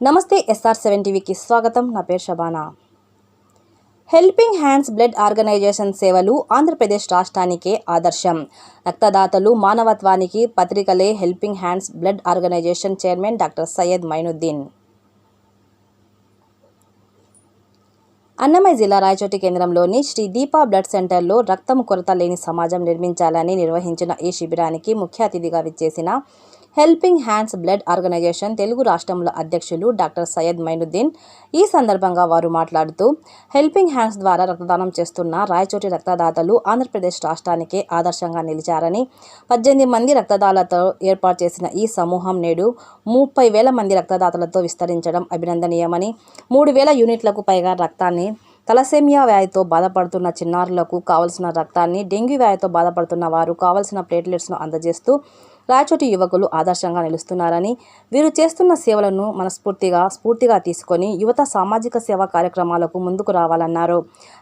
నమస్తే SR seven టీవీకి స్వాగతం. నా పేరు Shabana helping hands blood organisation సేవలు ఆంధ్రప్రదేశ్ రాష్ట్రానికే ఆదర్శం. రక్తదాతలు మానవత్వానికి పత్రికలే helping hands blood organisation chairman doctor Syed Mainuddin. Annamayya జిల్లా రాయచోటి కేంద్రంలోని శ్రీ దీపా బ్లడ్ సెంటర్లో రక్తం కొరత లేని సమాజం నిర్మించాలని నిర్వహించిన ఈ శిబిరానికి ముఖ్య అతిథిగా విచ్చేసిన helping hands blood organisation Telugu రాష్ట్రముల అధ్యక్షులు డాక్టర్ సయ్యద్ మైనుద్దీన్. ఈ సందర్భంగా వారు మాట్లాడుతూ హెల్పింగ్ హ్యాండ్స్ ద్వారా రక్తదానం చేస్తున్న రాయచోటి రక్తదాతలు ఆంధ్రప్రదేశ్ రాష్ట్రానికే ఆదర్శంగా నిలిచారని పద్దెనిమిది మంది రక్తదాతలతో ఏర్పాటు చేసిన ఈ సమూహం నేడు ముప్పై వేల మంది రక్తదాతలతో విస్తరించడం అభినందనీయమని మూడు వేల యూనిట్లకు పైగా రక్తాన్ని తలసేమియా వ్యాధితో బాధపడుతున్న చిన్నారులకు కావలసిన రక్తాన్ని డెంగ్యూ వ్యాధితో బాధపడుతున్న వారు కావలసిన ప్లేట్లెట్స్ను అందజేస్తూ రాయచోటి యువకులు ఆదర్శంగా నిలుస్తున్నారని వీరు చేస్తున్న సేవలను మనస్ఫూర్తిగా స్ఫూర్తిగా తీసుకొని యువత సామాజిక సేవా కార్యక్రమాలకు ముందుకు రావాలన్నారు.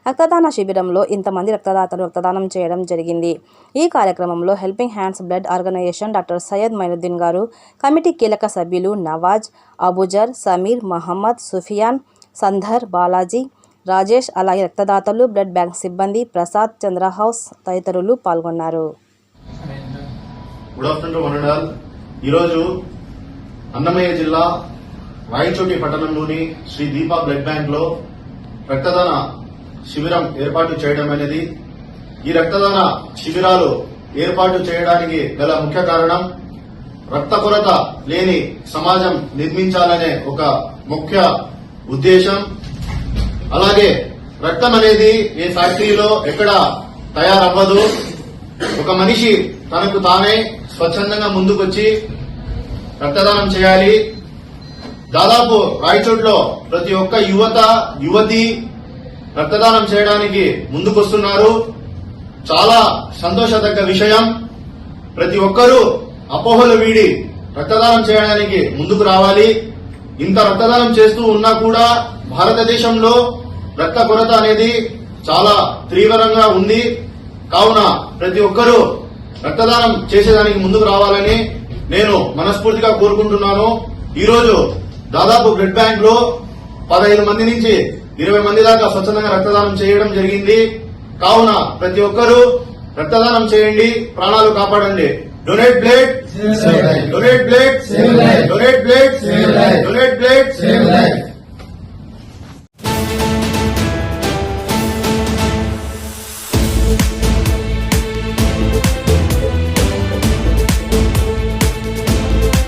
రక్తదాన శిబిరంలో ఇంతమంది రక్తదాతలు రక్తదానం చేయడం జరిగింది. ఈ కార్యక్రమంలో helping hands blood organisation doctor Syed Mainuddin గారు కమిటీ కీలక సభ్యులు నవాజ్ అబుజర్ సమీర్ మహమ్మద్ సుఫియాన్ సంధర్ బాలాజీ రాజేష్ అలాగే రక్తదాతలు బ్లడ్ బ్యాంక్ సిబ్బంది ప్రసాద్ చంద్రహౌస్ తదితరులు పాల్గొన్నారు. గుడ్ ఆఫ్టర్నూన్ ఈరోజు అన్నమయ్య జిల్లా రాయచోటి పట్టణంలోని శ్రీ దీపా బ్లడ్ బ్యాంక్లో రక్తదాన శిబిరం ఏర్పాటు చేయడం అనేది ఈ రక్తదాన శిబిరాలు ఏర్పాటు చేయడానికి గల ముఖ్య కారణం రక్త కొరత లేని సమాజం నిర్మించాలనే ఒక ముఖ్య ఉద్దేశం. అలాగే రక్తం అనేది ఏ ఫ్యాక్టరీలో ఎక్కడ తయారవ్వదు. ఒక మనిషి తనకు తానే స్వచ్ఛందంగా ముందుకొచ్చి రక్తదానం చేయాలి. దాదాపు రాయచోట్లో ప్రతి ఒక్క యువత యువతి రక్తదానం చేయడానికి ముందుకొస్తున్నారు. చాలా సంతోషదగ్గ విషయం. ప్రతి ఒక్కరూ అపోహలు వీడి రక్తదానం చేయడానికి ముందుకు రావాలి. ఇంత రక్తదానం చేస్తూ ఉన్నా కూడా భారతదేశంలో రక్త కొరత అనేది చాలా తీవ్రంగా ఉంది. కావున ప్రతి ఒక్కరూ రక్తదానం చేసేదానికి ముందుకు రావాలని నేను మనస్ఫూర్తిగా కోరుకుంటున్నాను. ఈ రోజు దాదాపు బ్లడ్ బ్యాంక్లో పదహైదు మంది నుంచి ఇరవై మంది దాకా స్వచ్ఛందంగా రక్తదానం చేయడం జరిగింది. కావున ప్రతి ఒక్కరూ రక్తదానం చేయండి ప్రాణాలు కాపాడండి. Donate blood donate blood donate blood donate blood